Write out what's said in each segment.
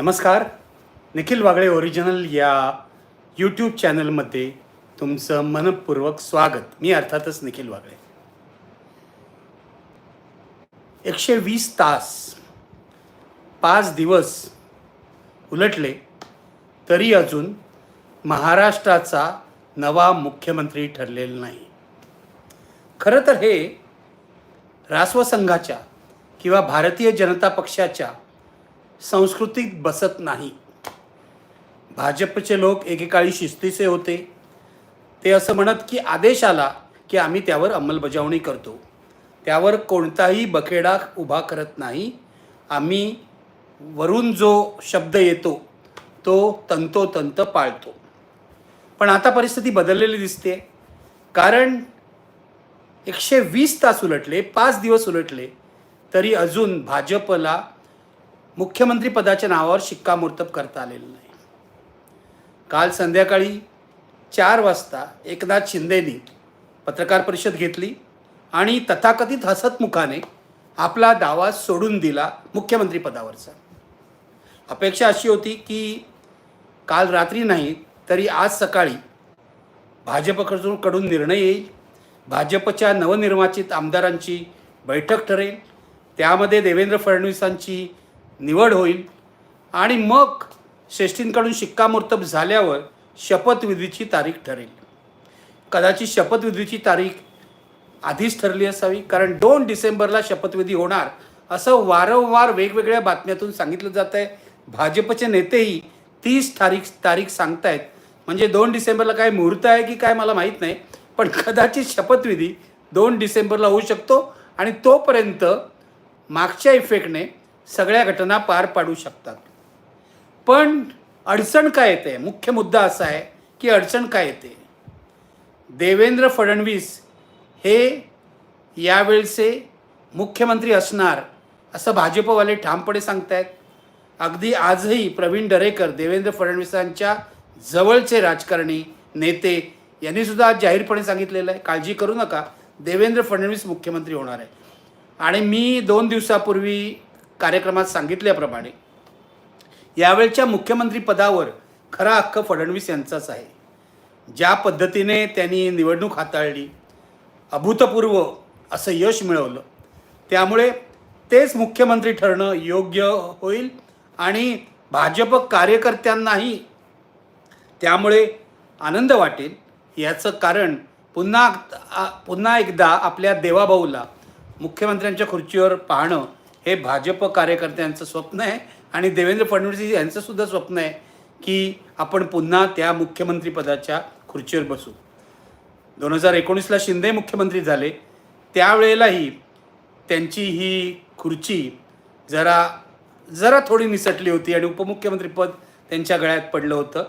नमस्कार. निखिल वागळे ओरिजिनल या यूट्यूब चॅनलमध्ये तुमचं मनपूर्वक स्वागत. मी अर्थातच निखिल वागळे. एकशे वीस तास पाच दिवस उलटले तरी अजून महाराष्ट्राचा नवा मुख्यमंत्री ठरलेला नाही. खरं तर हे राष्ट्रसंघाच्या किंवा भारतीय जनता पक्षाच्या सांस्कृतिक बसत नाही. भाजपचे लोक एकेकाळी शिस्तीचे होते. ते असं म्हणत की आदेश आला की आम्ही त्यावर अंमलबजावणी करतो. त्यावर कोणताही बखेडा उभा करत नाही. आम्ही वरून जो शब्द येतो तो तंतोतंत पाळतो. पण आता परिस्थिती बदललेली दिसते. कारण एकशे वीस तास उलटले पाच दिवस उलटले तरी अजून भाजपला मुख्यमंत्री पदाच्या नावावर शिक्कामोर्तब करता आलेलं नाही. काल संध्याकाळी चार वाजता एकनाथ शिंदेनी पत्रकार परिषद घेतली आणि तथाकथित हसतमुखाने आपला दावा सोडून दिला मुख्यमंत्री पदावरचा. अपेक्षा अशी होती की काल रात्री नाही तरी आज सकाळी भाजपकडून कडून निर्णय येईल. भाजपच्या नवनिर्वाचित आमदारांची बैठक ठरेल. त्यामध्ये देवेंद्र फडणवीसांची निवड होईल. आणि मग श्रेष्ठींकडून शिक्कामोर्तब झाल्यावर शपथविधीची तारीख ठरेल. कदाचित शपथविधीची तारीख आधीच ठरली असावी कारण दोन डिसेंबरला शपथविधी होणार असं वारंवार वेगवेगळ्या बातम्यातून सांगितलं जात आहे. भाजपचे नेतेही तीस तारीख तारीख सांगतायत. म्हणजे दोन डिसेंबरला काय मुहूर्त आहे की काय मला माहीत नाही पण कदाचित शपथविधी दोन डिसेंबरला होऊ शकतो आणि तोपर्यंत मागच्या इफेक्टने सगळ्या घटना पार पाडू शकतात. पण अडचण काय येते? मुख्य मुद्दा असा आहे की अडचण काय येते? देवेंद्र फडणवीस हे यावेळचे मुख्यमंत्री असणार असं भाजपवाले ठामपणे सांगतायत. अगदी आजही प्रवीण दरेकर देवेंद्र फडणवीसांच्या जवळचे राजकारणी नेते यांनीसुद्धा आज जाहीरपणे सांगितलेलं आहे काळजी करू नका देवेंद्र फडणवीस मुख्यमंत्री होणार आहे. आणि मी दोन दिवसापूर्वी कार्यक्रमात सांगितल्याप्रमाणे यावेळच्या मुख्यमंत्रीपदावर खरा हक्क फडणवीस यांचाच आहे. ज्या पद्धतीने त्यांनी निवडणूक हाताळली अभूतपूर्व असं यश मिळवलं त्यामुळे तेच मुख्यमंत्री ठरणं योग्य होईल आणि भाजप कार्यकर्त्यांनाही त्यामुळे आनंद वाटेल याचं कारण पुन्हा पुन्हा एकदा आपल्या देवाभाऊला मुख्यमंत्र्यांच्या खुर्चीवर पाहणं हे भाजप कार्यकर्त्यांचं स्वप्न आहे आणि देवेंद्र फडणवीस यांचं सुद्धा स्वप्न आहे की आपण पुन्हा त्या मुख्यमंत्रीपदाच्या खुर्चीवर बसू. दोन हजार एकोणीसला शिंदे मुख्यमंत्री झाले त्यावेळेलाही त्यांची ही खुर्ची जरा जरा थोडी निसटली होती आणि उपमुख्यमंत्रीपद त्यांच्या गळ्यात पडलं होतं.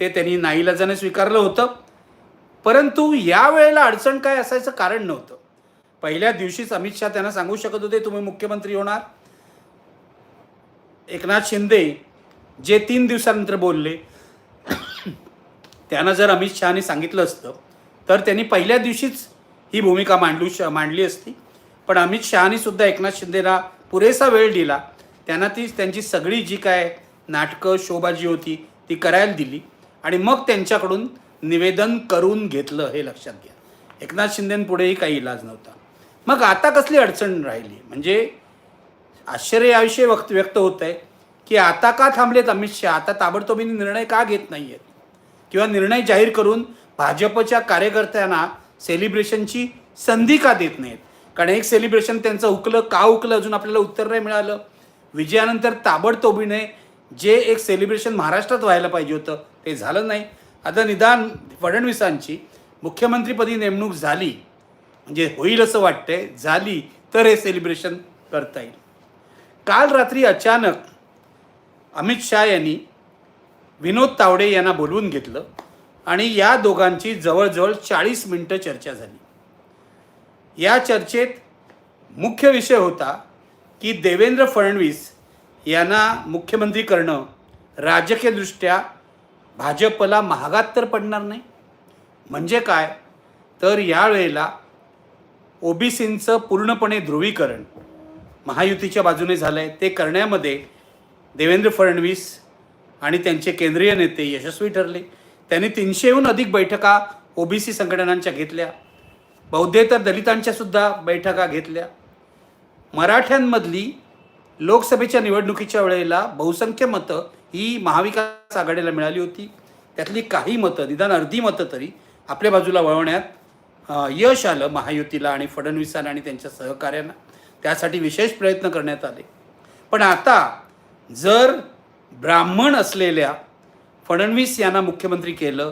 ते त्यांनी नाईलाजाने स्वीकारलं होतं. परंतु यावेळेला अडचण काय असायचं कारण नव्हतं. पहिल्या दिवशीच अमित शहा त्यांना सांगू शकत होते तुम्ही मुख्यमंत्री होणार. एकनाथ शिंदे जे तीन दिवसानंतर बोलले त्यांना जर अमित शहाने सांगितलं असतं तर त्यांनी पहिल्या दिवशीच ही भूमिका मांडू श मांडली असती. पण अमित शहानी सुद्धा एकनाथ शिंदेला पुरेसा वेळ दिला. त्यांना ती त्यांची सगळी जी काय नाटकं शोभा जी होती ती करायला दिली. आणि मग त्यांच्याकडून निवेदन करून घेतलं हे लक्षात घ्या. एकनाथ शिंदेपुढेही काही इलाज नव्हता. मग आता कसली अडचण राहिली? म्हणजे आश्चर्य याविषयी वक्त व्यक्त होत आहे की आता का थांबलेत अमित शहा? आता ताबडतोबीने निर्णय का घेत नाही आहेत किंवा निर्णय जाहीर करून भाजपच्या कार्यकर्त्यांना सेलिब्रेशनची संधी का देत नाहीत कारण एक सेलिब्रेशन त्यांचं उकलं का उकलं अजून आपल्याला उत्तर नाही मिळालं. विजयानंतर ताबडतोबीने जे एक सेलिब्रेशन महाराष्ट्रात व्हायला पाहिजे होतं ते झालं नाही. आता निदान फडणवीसांची मुख्यमंत्रीपदी नेमणूक झाली. म्हणजे होईल असं वाटतंय झाली तर हे सेलिब्रेशन करता येईल. काल रात्री अचानक अमित शाह यांनी विनोद तावडे यांना बोलवून घेतलं आणि या दोघांची जवळजवळ चाळीस मिनटं चर्चा झाली. या चर्चेत मुख्य विषय होता की देवेंद्र फडणवीस यांना मुख्यमंत्री करणं राजकीयदृष्ट्या भाजपला महागात तर पडणार नाही. म्हणजे काय? तर यावेळेला ओबीसींचं पूर्णपणे ध्रुवीकरण महायुतीच्या बाजूने झालं आहे ते करण्यामध्ये देवेंद्र फडणवीस आणि त्यांचे केंद्रीय नेते यशस्वी ठरले. त्यांनी तीनशेहून अधिक बैठका ओबीसी संघटनांच्या घेतल्या. बौद्धेतर दलितांच्या सुद्धा बैठका घेतल्या. मराठ्यांमधली लोकसभेच्या निवडणुकीच्या वेळेला बहुसंख्य मतं ही महाविकास आघाडीला मिळाली होती. त्यातली काही मतं निदान अर्धी मतं तरी आपल्या बाजूला वळवण्यात यश आलं महायुतीला आणि फडणवीसांना आणि त्यांच्या सहकाऱ्यांना. त्यासाठी विशेष प्रयत्न करण्यात आले. पण आता जर ब्राह्मण असलेल्या फडणवीस यांना मुख्यमंत्री केलं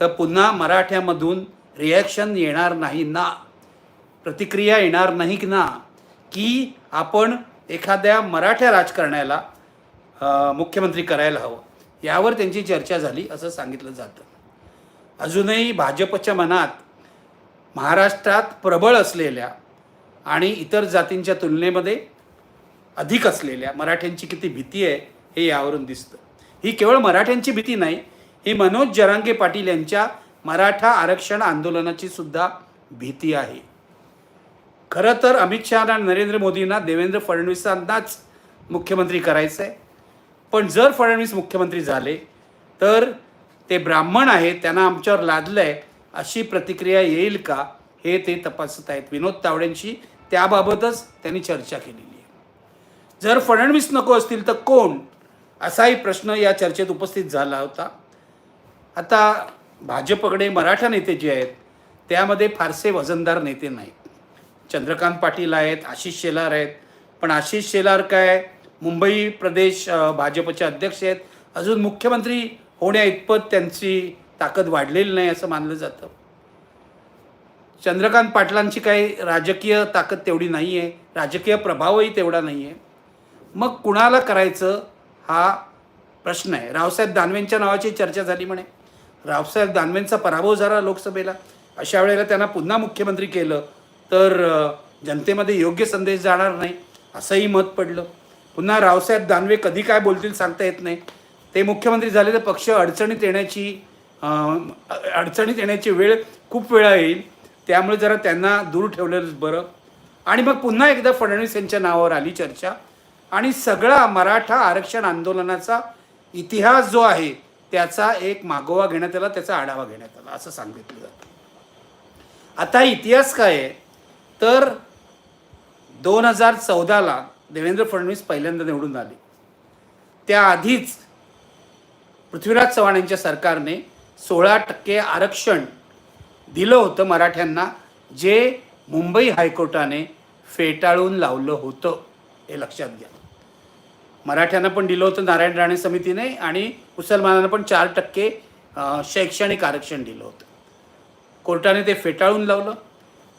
तर पुन्हा मराठ्यामधून रिॲक्शन येणार नाही ना? प्रतिक्रिया येणार नाही की ना? की आपण एखाद्या मराठ्या राजकारण्याला मुख्यमंत्री करायला हवं? यावर त्यांची चर्चा झाली असं सांगितलं जातं. अजूनही भाजपच्या मनात महाराष्ट्रात प्रबळ असलेल्या आणि इतर जातींच्या तुलनेमध्ये अधिक असलेल्या मराठ्यांची किती भीती आहे हे यावरून दिसतं. ही केवळ मराठ्यांची भीती नाही ही मनोज जरांगे पाटील यांच्या मराठा आरक्षण आंदोलनाची सुद्धा भीती आहे. खरं तर अमित शहा आणि नरेंद्र मोदींना देवेंद्र फडणवीसांनाच मुख्यमंत्री करायचं आहे पण जर फडणवीस मुख्यमंत्री झाले तर ते ब्राह्मण आहेत त्यांना आमच्यावर लादलं आहे अशी प्रतिक्रिया येईल का हे ते तपासत आहेत विनोद तावडेंशी. त्याबाबतच त्यांनी चर्चा केलेली आहे. जर फडणवीस नको असतील तर कोण? असाही प्रश्न या चर्चेत उपस्थित झाला होता. आता भाजपकडे मराठा नेते जे आहेत त्यामध्ये फारसे वजनदार नेते नाहीत. चंद्रकांत पाटील आहेत आशिष शेलार आहेत. पण आशिष शेलार काय? मुंबई प्रदेश भाजपचे अध्यक्ष आहेत. अजून मुख्यमंत्री होण्या इतपत त्यांची ताकद वाढलेली नाही असं मानलं जातं. चंद्रकांत पाटलांची काही राजकीय ताकद तेवढी नाही आहे राजकीय प्रभावही तेवढा नाही आहे मग कुणाला करायचं हा प्रश्न आहे. रावसाहेब दानवेंच्या नावाची चर्चा झाली म्हणे. रावसाहेब दानवेंचा पराभव झाला लोकसभेला. अशा वेळेला त्यांना पुन्हा मुख्यमंत्री केलं तर जनतेमध्ये योग्य संदेश जाणार नाही असंही मत पडलं. पुन्हा रावसाहेब दानवे कधी काय बोलतील सांगता येत नाही. ते मुख्यमंत्री झाले तर पक्ष अडचणीत येण्याची अडचणीत येण्याची वेळ खूप वेळा येईल. त्यामुळे जरा त्यांना दूर ठेवलेलंच बरं. आणि मग पुन्हा एकदा फडणवीस यांच्या नावावर आली चर्चा. आणि सगळा मराठा आरक्षण आंदोलनाचा इतिहास जो आहे त्याचा एक मागोवा घेण्यात आला त्याचा आढावा घेण्यात आला असं सांगितलं जातं. आता इतिहास काय आहे? तर दोन हजार चौदाला देवेंद्र फडणवीस पहिल्यांदा निवडून आले. त्याआधीच पृथ्वीराज चव्हाण यांच्या सरकारने सोळा टक्के आरक्षण दिलं होतं मराठ्यांना जे मुंबई हायकोर्टाने फेटाळून लावलं होतं. हे लक्षात घ्या. मराठ्यांना पण दिलं होतं नारायण राणे समितीने आणि मुसलमानांना पण चार टक्के शैक्षणिक आरक्षण दिलं होतं. कोर्टाने ते फेटाळून लावलं.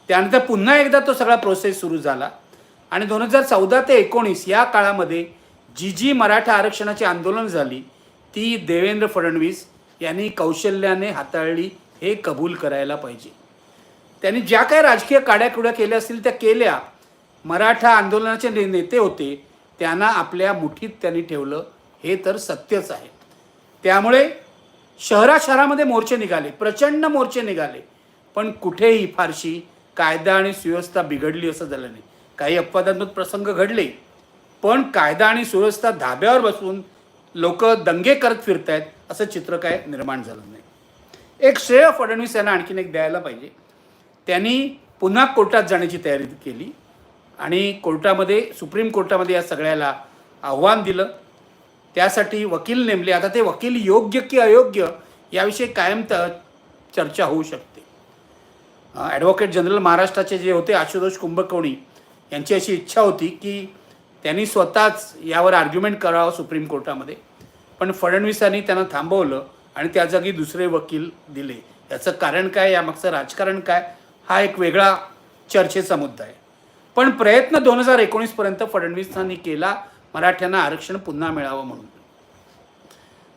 त्यानंतर पुन्हा एकदा तो सगळा प्रोसेस सुरू झाला. आणि दोन हजार चौदा ते एकोणीस या काळामध्ये जी जी मराठा आरक्षणाची आंदोलन झाली ती देवेंद्र फडणवीस यांनी कौशल्याने हाताळली हे कबूल करायला पाहिजे. त्यांनी ज्या काही राजकीय काड्याकुड्या केल्या असतील त्या केल्या. मराठा आंदोलनाचे ने- नेते होते त्यांना आपल्या मुठीत त्यांनी ठेवलं. हे तर सत्यच आहे. त्यामुळे शहरा शहरामध्ये मोर्चे निघाले प्रचंड मोर्चे निघाले. पण कुठेही फारशी कायदा आणि सुव्यवस्था बिघडली असं झालं नाही. काही अपवादात्मक प्रसंग घडले पण कायदा आणि सुव्यवस्था धाब्यावर बसून लोक दंगे करत फिरतायत. असं चित्र काय निर्माण झालं नाही. एक श्रेय फडणवीस यांना आणखीन एक द्यायला पाहिजे. त्यांनी पुन्हा कोर्टात जाण्याची तयारी केली आणि कोर्टामध्ये सुप्रीम कोर्टामध्ये या सगळ्याला आव्हान दिलं. त्यासाठी वकील नेमले. आता ते वकील योग्य की अयोग्य याविषयी कायम त चर्चा होऊ शकते. ॲडव्होकेट जनरल महाराष्ट्राचे जे होते आशुतोष कुंभकोणी यांची अशी इच्छा होती की त्यांनी स्वतःच यावर आर्ग्युमेंट करावं सुप्रीम कोर्टामध्ये. पण फडणवीसांनी त्यांना थांबवलं आणि त्या जागी दुसरे वकील दिले. याचं कारण काय? यामागचं राजकारण काय? हा एक वेगळा चर्चेचा मुद्दा आहे. पण प्रयत्न दोन हजार एकोणीसपर्यंत फडणवीसांनी केला. मराठ्यांना आरक्षण पुन्हा मिळावं म्हणून.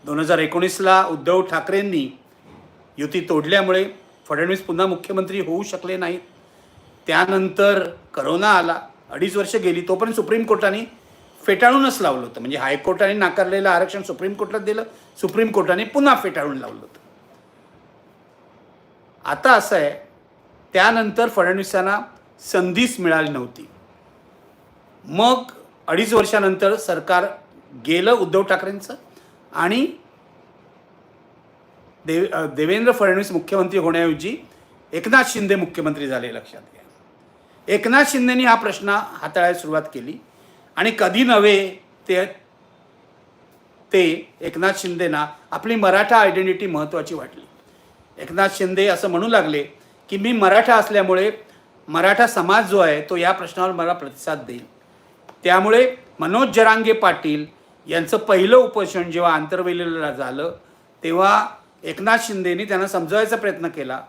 दोन हजार एकोणीसला उद्धव ठाकरेंनी युती तोडल्यामुळे फडणवीस पुन्हा मुख्यमंत्री होऊ शकले नाहीत. त्यानंतर करोना आला. अडीच वर्ष गेली तोपर्यंत सुप्रीम कोर्टाने फेटाळूनच लावलं होतं. म्हणजे हायकोर्टाने नाकारलेलं आरक्षण सुप्रीम कोर्टात दिलं सुप्रीम कोर्टाने पुन्हा फेटाळून लावलं होतं. आता असं आहे त्यानंतर फडणवीसांना संधीच मिळाली नव्हती. मग अडीच वर्षानंतर सरकार गेलं उद्धव ठाकरेंचं आणि देव देवेंद्र फडणवीस मुख्यमंत्री होण्याऐवजी एकनाथ शिंदे मुख्यमंत्री झाले लक्षात घ्या. एकनाथ शिंदेनी हा प्रश्न हाताळायला सुरुवात केली. आणि कधी नव्हे ते ते एकनाथ शिंदेना आपली मराठा आयडेंटिटी महत्त्वाची वाटली. एकनाथ शिंदे असं म्हणू लागले की मी मराठा असल्यामुळे मराठा समाज जो आहे तो या प्रश्नावर मला प्रतिसाद देईल. त्यामुळे मनोज जरांगे पाटील यांचं पहिलं उपोषण जेव्हा आंतरवेलीला झालं तेव्हा एकनाथ शिंदेनी त्यांना समजवायचा प्रयत्न केला.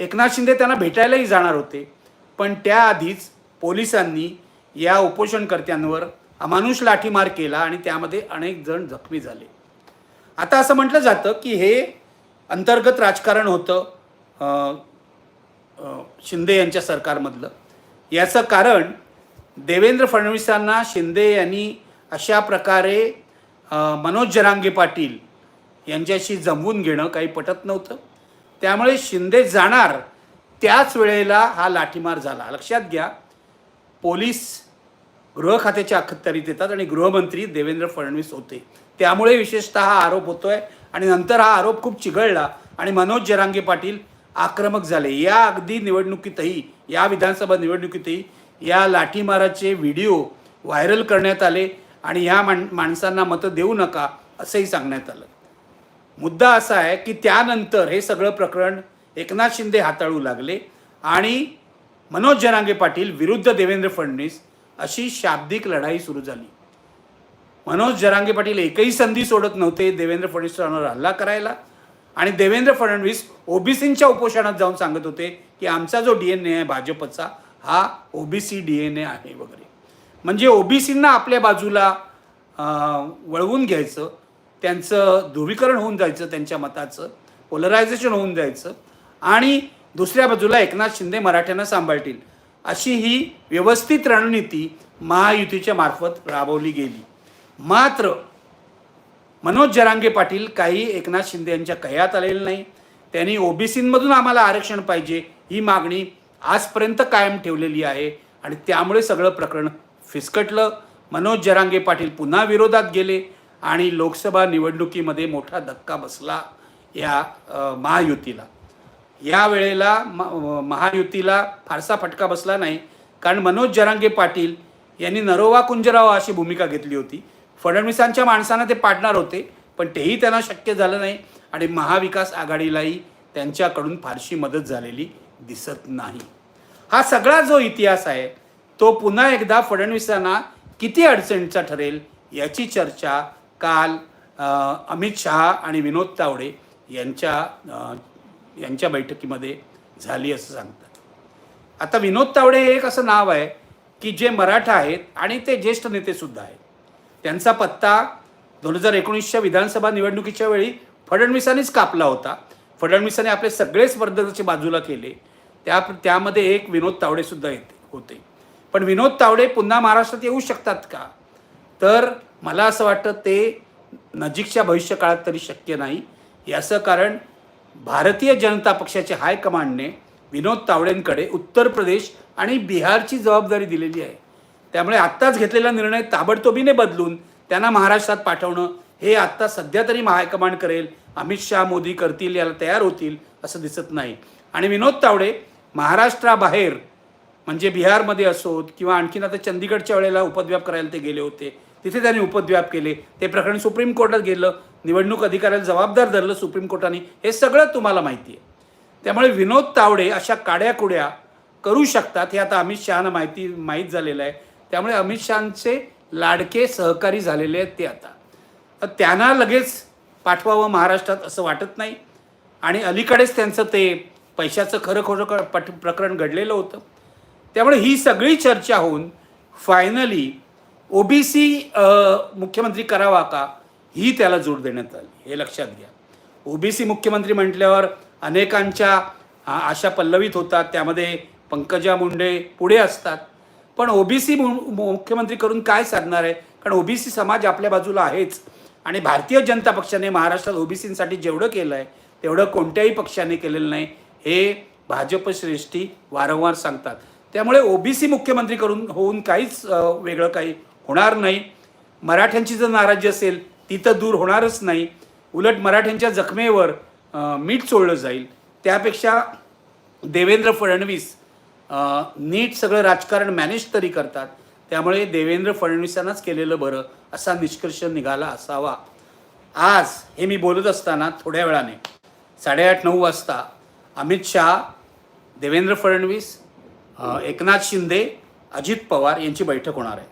एकनाथ शिंदे त्यांना भेटायलाही जाणार होते पण त्याआधीच पोलिसांनी या उपोषणकर्त्यांवर अमानुष लाठीमार केला आणि त्यामध्ये अनेक जण जखमी झाले. आता असं म्हटलं जातं की हे अंतर्गत राजकारण होतं शिंदे यांच्या सरकारमधलं. याचं कारण देवेंद्र फडणवीसांना शिंदे यांनी अशा प्रकारे मनोज जरांगे पाटील यांच्याशी जमवून घेणं काही पटत नव्हतं. त्यामुळे शिंदे जाणार त्याच वेळेला हा लाठीमार झाला. लक्षात घ्या पोलीस गृह खात्याच्या अखत्यारीत येतात आणि गृहमंत्री देवेंद्र फडणवीस होते. त्यामुळे विशेषतः हा आरोप होतोय आणि नंतर हा आरोप खूप चिघळला आणि मनोज जरांगे पाटील आक्रमक झाले. या अगदी निवडणुकीतही या विधानसभा निवडणुकीतही या लाठीमाराचे व्हिडिओ व्हायरल करण्यात आले आणि ह्या माण माणसांना मतं देऊ नका असंही सांगण्यात आलं. मुद्दा असा आहे की त्यानंतर हे सगळं प्रकरण एकनाथ शिंदे हाताळू लागले आणि मनोज जरांगे पाटील विरुद्ध देवेंद्र फडणवीस अशी शाब्दिक लढाई सुरू झाली. मनोज जरांगे पाटील एकही संधी सोडत नव्हते देवेंद्र फडणवीसांवर हल्ला करायला. आणि देवेंद्र फडणवीस ओबीसींच्या उपोषणात जाऊन सांगत होते की आमचा जो डी एन ए आहे भाजपचा हा ओबीसी डी एन ए आहे वगैरे. म्हणजे ओबीसींना आपल्या बाजूला वळवून घ्यायचं त्यांचं ध्रुवीकरण होऊन जायचं त्यांच्या मताचं पोलरायझेशन होऊन जायचं. आणि दुसऱ्या बाजूला एकनाथ शिंदे मराठ्यांना सांभाळतील. अशी ही व्यवस्थित रणनीती महायुतीच्या मार्फत राबवली गेली. मात्र मनोज जरांगे पाटील काही एकनाथ शिंदे यांच्या कयात आलेले नाही. त्यांनी ओबीसीमधून आम्हाला आरक्षण पाहिजे ही मागणी आजपर्यंत कायम ठेवलेली आहे आणि त्यामुळे सगळं प्रकरण फिसकटलं. मनोज जरांगे पाटील पुन्हा विरोधात गेले आणि लोकसभा निवडणुकीमध्ये मोठा धक्का बसला या महायुतीला. या वेळेला म- महायुतीला फारसा फटका बसला नाही. कारण मनोज जरांगे पाटील यांनी नरोवा कुंजराव अशी भूमिका घेतली होती. फडणवीसांच्या माणसांना ते पाडणार होते पण तेही त्यांना शक्य झालं नाही आणि महाविकास आघाडीलाही त्यांच्याकडून फारशी मदत झालेली दिसत नाही. हा सगळा जो इतिहास आहे तो पुन्हा एकदा फडणवीसांना किती अडचणीचा ठरेल याची चर्चा काल अमित शहा आणि विनोद तावडे यांच्या यांच्या बैठकीमध्ये झाली असं सांगतात. आता विनोद तावडे हे एक असं नाव आहे की जे मराठा आहेत आणि ते ज्येष्ठ नेतेसुद्धा आहेत. त्यांचा पत्ता दोन हजार एकोणीसच्या विधानसभा निवडणुकीच्या वेळी फडणवीसांनीच कापला होता. फडणवीसांनी आपले सगळे स्पर्धकाचे बाजूला केले. त्या त्यामध्ये एक विनोद तावडेसुद्धा येते होते. पण विनोद तावडे पुन्हा महाराष्ट्रात येऊ शकतात का? तर मला असं वाटतं ते नजीकच्या भविष्यकाळात तरी शक्य नाही. याचं कारण भारतीय जनता पक्षाच्या हायकमांडने विनोद तावडेंकडे उत्तर प्रदेश आणि बिहारची जबाबदारी दिलेली आहे. त्यामुळे आत्ताच घेतलेला निर्णय ताबडतोबीने बदलून त्यांना महाराष्ट्रात पाठवणं हे आत्ता सध्या तरी हायकमांड करेल अमित शहा मोदी करतील याला तयार होतील असं दिसत नाही. आणि विनोद तावडे महाराष्ट्राबाहेर म्हणजे बिहारमध्ये असोत किंवा आणखीन आता चंदीगडच्या वेळेला उपद्व्याप करायला ते गेले होते तिथे त्यांनी उपद्व्याप केले. ते प्रकरण सुप्रीम कोर्टात गेलं. निवडणूक अधिकाऱ्याला जबाबदार धरलं सुप्रीम कोर्टाने. हे सगळं तुम्हाला माहिती आहे. त्यामुळे विनोद तावडे अशा काड्याकुड्या करू शकतात हे आता अमित शहानं माहिती माहीत झालेलं आहे. त्यामुळे अमित शहाचे लाडके सहकारी झालेले आहेत ते आता. तर त्यांना लगेच पाठवावं महाराष्ट्रात असं वाटत नाही. आणि अलीकडेच त्यांचं ते पैशाचं खरं खरं क- पट प्रकरण घडलेलं होतं. त्यामुळे ही सगळी चर्चा होऊन फायनली ओबीसी मुख्यमंत्री करावा का? ही त्याला जोड देण्यात आली. हे लक्षात घ्या. ओबीसी मुख्यमंत्री म्हटल्यावर अनेकांच्या आशा पल्लवित होतात. त्यामध्ये पंकजा मुंडे पुढे असतात. पण ओबीसी मुख्यमंत्री करून काय साधणार आहे? कारण ओबीसी समाज आपल्या बाजूला आहेच. आणि भारतीय जनता पक्षाने महाराष्ट्रात ओबीसींसाठी जेवढं केलं आहे तेवढं कोणत्याही पक्षाने केलेलं नाही. हे भाजप श्रेष्ठी वारंवार सांगतात. त्यामुळे ओबीसी मुख्यमंत्री करून होऊन काहीच वेगळं काही होणार नाही. मराठ्यांची जर नाराजी असेल ती तर दूर होणारच नाही. उलट मराठ्यांच्या जखमेवर मीठ चोळलं जाईल. त्यापेक्षा देवेंद्र फडणवीस नीट सगळं राजकारण मॅनेज तरी करतात. त्यामुळे देवेंद्र फडणवीसांनाच केलेलं बरं असा निष्कर्ष निघाला असावा. आज हे मी बोलत असताना थोड्या वेळाने साडेआठ नऊ वाजता अमित शहा देवेंद्र फडणवीस एकनाथ शिंदे अजित पवार यांची बैठक होणार आहे.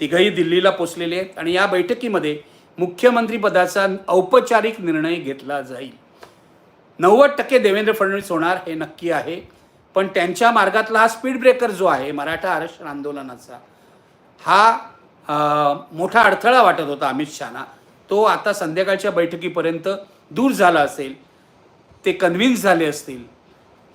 तिघही दिल्लीला पोचलेले आहेत आणि या बैठकीमध्ये मुख्यमंत्रीपदाचा औपचारिक निर्णय घेतला जाईल. नव्वद टक्के देवेंद्र फडणवीस होणार हे नक्की आहे पण त्यांच्या मार्गातला हा स्पीड ब्रेकर जो आहे मराठा आरक्षण आंदोलनाचा हा मोठा अडथळा वाटत होता अमित शहाना. तो आता संध्याकाळच्या बैठकीपर्यंत दूर झाला असेल ते कन्व्हिन्स झाले असतील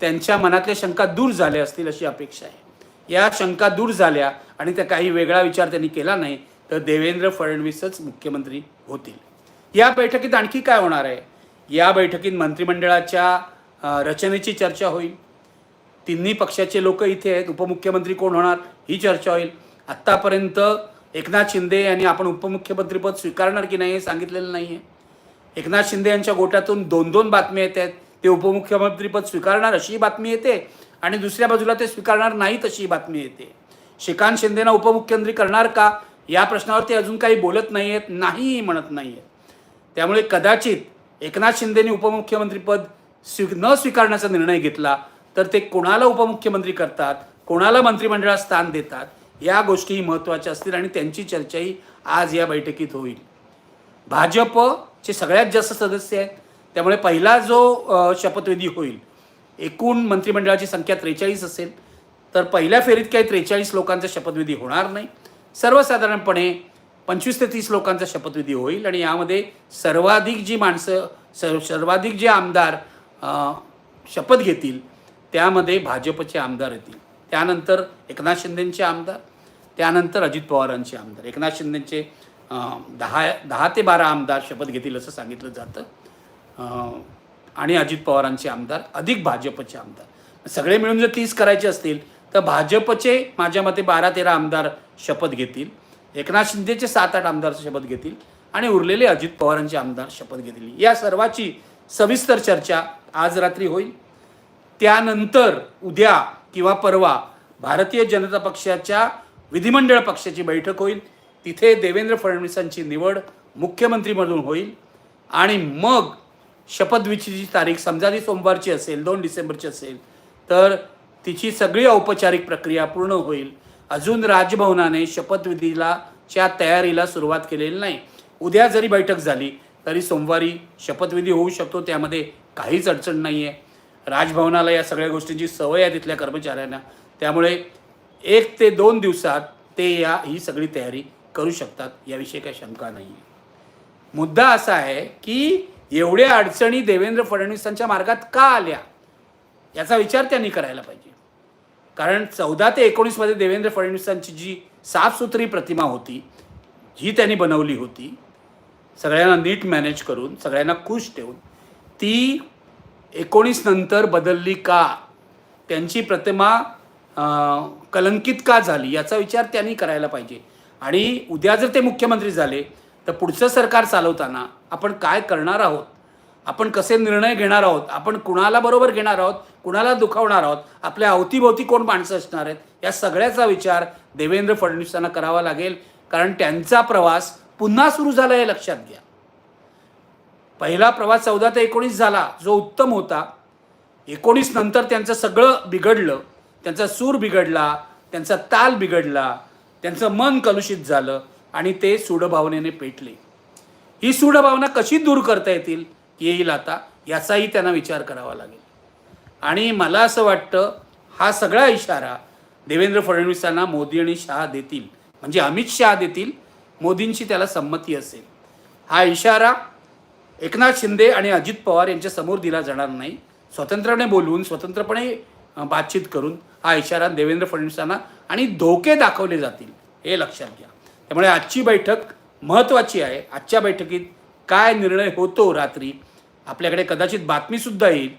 त्यांच्या मनातल्या शंका दूर झाल्या असतील अशी अपेक्षा आहे. या शंका दूर झाल्या आणि त्या काही वेगळा विचार त्यांनी केला नाही तर देवेंद्र फडणवीसच मुख्यमंत्री होतील. या बैठकीत आणखी काय होणार आहे? या बैठकीत मंत्रिमंडळाच्या रचनेची चर्चा होईल. तिन्ही पक्षाचे लोक इथे आहेत. उपमुख्यमंत्री कोण होणार? ही चर्चा होईल. आत्तापर्यंत एकनाथ शिंदे यांनी आपण उपमुख्यमंत्रीपद स्वीकारणार की नाही हे सांगितलेलं नाही आहे एकनाथ शिंदे यांच्या गोट्यातून दोन दोन बातम्या येत आहेत. ते उपमुख्यमंत्रीपद स्वीकारणार अशी बातमी येते. आणि दुसऱ्या बाजूला ते स्वीकारणार नाहीत अशी बातमी येते. श्रीकांत शिंदेना उपमुख्यमंत्री करणार का? या प्रश्नावर ते अजून काही बोलत नाही आहेत नाही म्हणत नाही आहेत त्यामुळे कदाचित एकनाथ शिंदेनी उपमुख्यमंत्रीपद स्वी न स्वीकारण्याचा निर्णय घेतला तर ते कोणाला उपमुख्यमंत्री करतात कोणाला मंत्रिमंडळात स्थान देतात या गोष्टीही महत्त्वाच्या असतील आणि त्यांची चर्चाही आज या बैठकीत होईल. भाजपचे सगळ्यात जास्त सदस्य आहेत. त्यामुळे पहिला जो शपथविधी होईल एकूण मंत्रिमंडळाची संख्या त्रेचाळीस असेल तर पहिल्या फेरीत काही त्रेचाळीस लोकांचा शपथविधी होणार नाही. सर्वसाधारणपणे पंचवीस ते तीस लोकांचा शपथविधी होईल आणि यामध्ये सर्वाधिक जी माणसं सर्व सर्वाधिक जे आमदार शपथ घेतील त्यामध्ये भाजपचे आमदार येतील. त्यानंतर एकनाथ शिंदेंचे आमदार त्यानंतर अजित पवारांचे आमदार. एकनाथ शिंदेंचे दहा दहा ते बारा आमदार शपथ घेतील असं सांगितलं जातं. आणि अजित पवारांचे आमदार अधिक भाजपचे आमदार. सगळे मिळून जर तीस करायचे असतील तर भाजपचे माझ्या मते बारा तेरा आमदार शपथ घेतील. एकनाथ शिंदेचे सात आठ आमदार शपथ घेतील आणि उरलेले अजित पवारांचे आमदार शपथ घेतील. या सर्वाची सविस्तर चर्चा आज रात्री होईल. त्यानंतर उद्या किंवा परवा भारतीय जनता पक्षाच्या विधिमंडळ पक्षाची बैठक होईल. तिथे देवेंद्र फडणवीसांची निवड मुख्यमंत्रीमधून होईल. आणि मग शपथविधीची तारीख समजा ती सोमवारची असेल दोन डिसेंबरची असेल तर तिची सगळी औपचारिक प्रक्रिया पूर्ण होईल. अजून राजभवनाने शपथविधीला च्या तयारीला सुरुवात केलेली नाही. उद्या जरी बैठक झाली तरी सोमवारी शपथविधी होऊ शकतो त्यामध्ये काहीच अडचण नाही आहे राजभवनाला या सगळ्या गोष्टींची सवय आहे तिथल्या कर्मचाऱ्यांना. त्यामुळे एक ते दोन दिवसात ते या ही सगळी तयारी करू शकतात याविषयी काही शंका नाही आहे मुद्दा असा आहे की एवढ्या अडचणी देवेंद्र फडणवीसांच्या मार्गात का आल्या? याचा विचार त्यांनी करायला पाहिजे. कारण चौदा ते एकोणीसमध्ये देवेंद्र फडणवीसांची जी साफसुथरी प्रतिमा होती जी त्यांनी बनवली होती सगळ्यांना नीट मॅनेज करून सगळ्यांना खुश ठेवून ती एकोणीस नंतर बदलली का? त्यांची प्रतिमा कलंकित का झाली? याचा विचार त्यांनी करायला पाहिजे. आणि उद्या जर ते मुख्यमंत्री झाले तर पुढचं सरकार चालवताना आपण काय करणार आहोत? आपण कसे निर्णय घेणार आहोत? आपण कुणाला बरोबर घेणार आहोत? कुणाला दुखावणार आहोत? आपल्या अवतीभोवती कोण माणसं असणार आहेत? या सगळ्याचा विचार देवेंद्र फडणवीसांना करावा लागेल. कारण त्यांचा प्रवास पुन्हा सुरू झाला हे लक्षात घ्या. पहिला प्रवास चौदा ते एकोणीस झाला जो उत्तम होता. एकोणीस नंतर त्यांचं सगळं बिघडलं. त्यांचा सूर बिघडला त्यांचा ताल बिघडला त्यांचं मन कलुषित झालं आणि ते सूडभावनेने पेटले. ही सूडभावना कशी दूर करता येतील येईल आता याचाही त्यांना विचार करावा लागेल. आणि मला असं वाटतं हा सगळा इशारा देवेंद्र फडणवीसांना मोदी आणि शहा देतील म्हणजे अमित शहा देतील मोदींची त्याला संमती असेल. हा इशारा एकनाथ शिंदे आणि अजित पवार यांच्या समोर दिला जाणार नाही. स्वतंत्रपणे बोलवून स्वतंत्रपणे बातचीत करून हा इशारा देवेंद्र फडणवीसांना आणि धोके दाखवले जातील हे लक्षात घ्या. त्यामुळे आजची बैठक महत्त्वाची आहे. आजच्या बैठकीत काय निर्णय होतो रात्री? आपल्याकडे कदाचित बातमीसुद्धा येईल.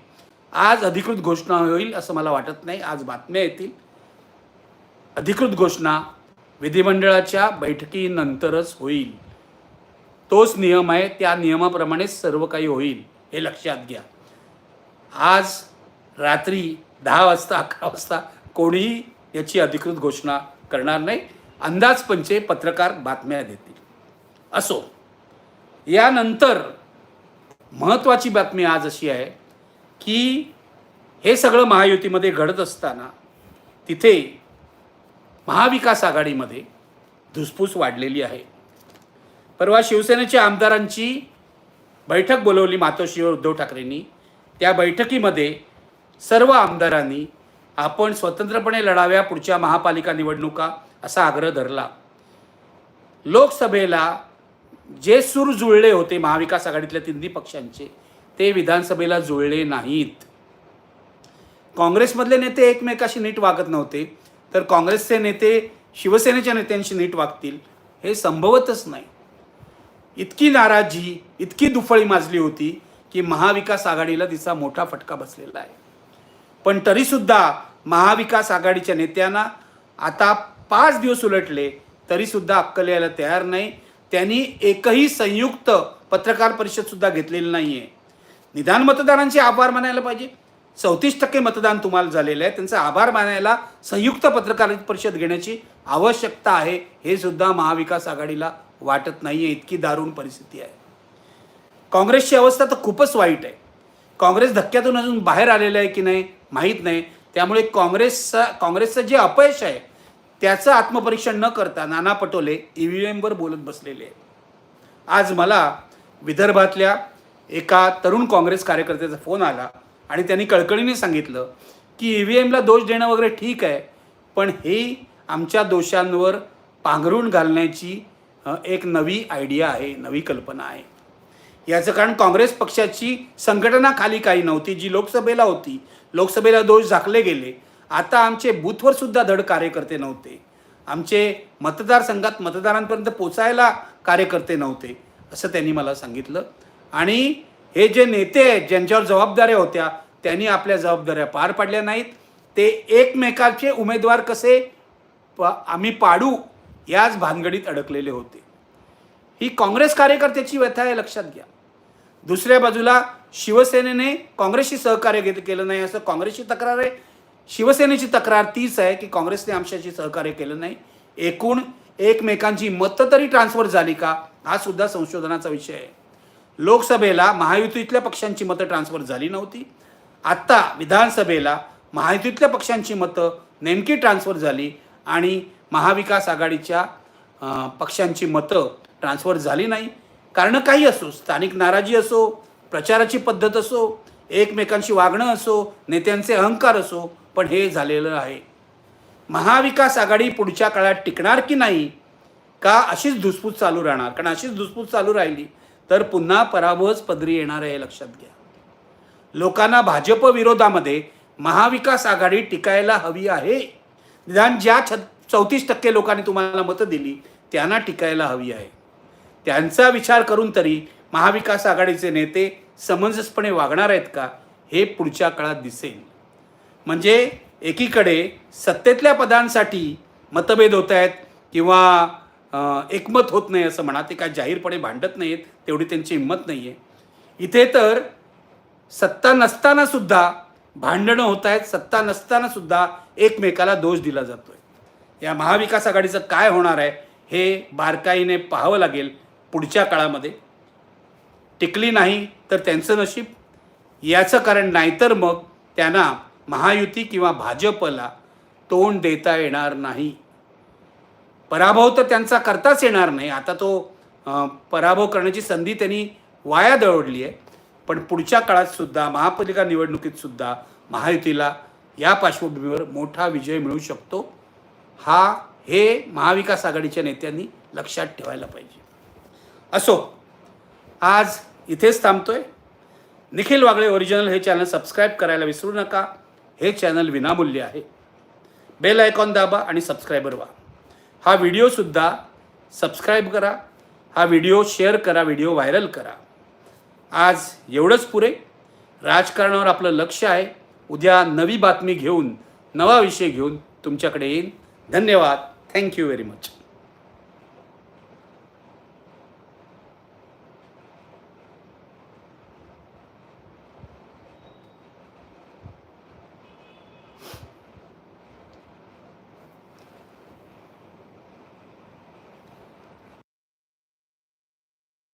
आज अधिकृत घोषणा होईल असं मला वाटत नाही. आज बातम्या येतील. अधिकृत घोषणा विधिमंडळाच्या बैठकीनंतरच होईल. तोच नियम आहे. त्या नियमाप्रमाणे सर्व काही होईल हे लक्षात घ्या. आज रात्री दहा वाजता अकरा वाजता कोणीही याची अधिकृत घोषणा करणार नाही. अंदाजपंचे पत्रकार बातम्या देतील. असो. यानंतर महत्त्वाची बातमी आज अशी आहे की हे सगळं महायुतीमध्ये घडत असताना तिथे महाविकास आघाडीमध्ये धुसफूस वाढलेली आहे. परवा शिवसेनेच्या आमदारांची बैठक बोलवली मातोश्रीवर उद्धव ठाकरेंनी. त्या बैठकीमध्ये सर्व आमदारांनी आपण स्वतंत्रपणे लढाव्या पुढच्या महापालिका निवडणुका असा आग्रह धरला. लोकसभेला जे सूर जुळले होते महाविकास आघाडीतल्या तिन्ही पक्षांचे ते विधानसभेला जुळले नाहीत. काँग्रेसमधले नेते एकमेकाशी नीट वागत नव्हते तर काँग्रेसचे नेते शिवसेनेच्या नेत्यांशी नीट वागतील हे संभवतच नाही. इतकी नाराजी इतकी दुफळी माजली होती की महाविकास आघाडीला तिचा मोठा फटका बसलेला आहे. पण तरीसुद्धा महाविकास आघाडीच्या नेत्यांना आता पाच दिवस उलटले तरीसुद्धा अक्कल यायला तयार नाही. त्यांनी एकही संयुक्त पत्रकार परिषदसुद्धा घेतलेली नाही आहे निदान मतदारांचे आभार मानायला पाहिजे. चौतीस टक्के मतदान तुम्हाला झालेलं आहे. त्यांचा आभार मानायला संयुक्त पत्रकार परिषद घेण्याची आवश्यकता आहे. हे सुद्धा महाविकास आघाडीला वाटत नाही आहे इतकी दारुण परिस्थिती आहे. काँग्रेसची अवस्था तर खूपच वाईट आहे. काँग्रेस धक्क्यातून अजून बाहेर आलेलं आहे की नाही माहीत नाही. त्यामुळे काँग्रेसचा काँग्रेसचं जे अपयश आहे त्याचं आत्मपरीक्षण न करता नाना पटोले ई व्ही एमवर बोलत बसलेले आज मला विदर्भातल्या एका तरुण काँग्रेस कार्यकर्त्याचा फोन आला आणि त्यांनी कळकळीने सांगितलं की ई व्ही एमला दोष देणं वगैरे ठीक आहे पण हे आमच्या दोषांवर पांघरून घालण्याची एक नवी आयडिया आहे नवी कल्पना आहे. याचं कारण काँग्रेस पक्षाची संघटना खाली काही नव्हती जी लोकसभेला होती. लोकसभेला दोष झाकले गेले. आता आमचे बूथवर सुद्धा धड कार्यकर्ते नव्हते. आमचे मतदारसंघात मतदारांपर्यंत पोचायला कार्यकर्ते नव्हते असं त्यांनी मला सांगितलं. आणि हे जे नेते आहेत ज्यांच्यावर जबाबदाऱ्या होत्या त्यांनी आपल्या जबाबदाऱ्या पार पाडल्या नाहीत. ते एकमेकाचे उमेदवार कसे प आम्ही पाडू याच भानगडीत अडकलेले होते. ही काँग्रेस कार्यकर्त्याची व्यथा आहे लक्षात घ्या. दुसऱ्या बाजूला शिवसेनेने काँग्रेसशी सहकार्य घेत केलं नाही असं काँग्रेसची तक्रार आहे. शिवसेनेची तक्रार तीच आहे की काँग्रेसने आमच्याशी सहकार्य केलं नाही. एकूण एकमेकांची मतं तरी ट्रान्सफर झाली का? हा सुद्धा संशोधनाचा विषय आहे. लोकसभेला महायुतीतल्या पक्षांची मतं ट्रान्सफर झाली नव्हती. आत्ता विधानसभेला महायुतीतल्या पक्षांची मतं नेमकी ट्रान्सफर झाली आणि महाविकास आघाडीच्या पक्षांची मतं ट्रान्सफर झाली नाही. कारण काही असो स्थानिक नाराजी असो प्रचाराची पद्धत असो एकमेकांशी वागणं असो नेत्यांचे अहंकार असो पण हे झालेलं आहे. महाविकास आघाडी पुढच्या काळात टिकणार की नाही का अशीच धुसफूस चालू राहणार? कारण अशीच धुसफूस चालू राहिली तर पुन्हा पराभवच पदरी येणार आहे लक्षात घ्या. लोकांना भाजप विरोधामध्ये महाविकास आघाडी टिकायला हवी आहे. निदान ज्या छ चौतीस टक्के लोकांनी तुम्हाला मतं दिली त्यांना टिकायला हवी आहे. त्यांचा विचार करून तरी महाविकास आघाडीचे नेते समंजसपणे वागणार आहेत का हे पुढच्या काळात दिसेल. म्हणजे एकीकडे सत्तेतल्या पदांसाठी मतभेद होत आहेत किंवा एकमत होत नाही असं म्हणा ते काय जाहीरपणे भांडत नाहीत तेवढी त्यांची हिंमत नाही आहे इथे तर सत्ता नसताना सुद्धा भांडणं होत आहेत सत्ता नसताना सुद्धा एकमेकाला दोष दिला जातोय. या महाविकास आघाडीचं काय होणार आहे हे बारकाईने पाहावं लागेल पुढच्या काळामध्ये. टिकली नाही तर त्यांचं नशीब. याचं कारण नाहीतर मग त्यांना महायुती किंवा भाजपला तोंड देता येणार नाही. पराभव तर त्यांचा करताच येणार नाही. आता तो पराभव करण्याची संधी त्यांनी वाया दळवडली आहे. पण पुढच्या काळात सुद्धा महापालिका निवडणुकीत सुद्धा महायुतीला या पार्श्वभूमीवर मोठा विजय मिळू शकतो. हा हे महाविकास आघाडीच्या नेत्यांनी लक्षात ठेवायला पाहिजे. असो आज इथेच थांबतोय. निखिल वागळे ओरिजिनल हे चॅनल सबस्क्राईब करायला विसरू नका. हे चॅनल विनामूल्य आहे. बेल आयकॉन दाबा आणि सबस्क्रायबर व्हा. हा व्हिडिओसुद्धा सबस्क्राईब करा हा व्हिडिओ शेअर करा व्हिडिओ व्हायरल करा. आज एवढंच पुरे. राजकारणावर आपलं लक्ष आहे. उद्या नवी बातमी घेऊन नवा विषय घेऊन तुमच्याकडे येईन. धन्यवाद. Thank you very much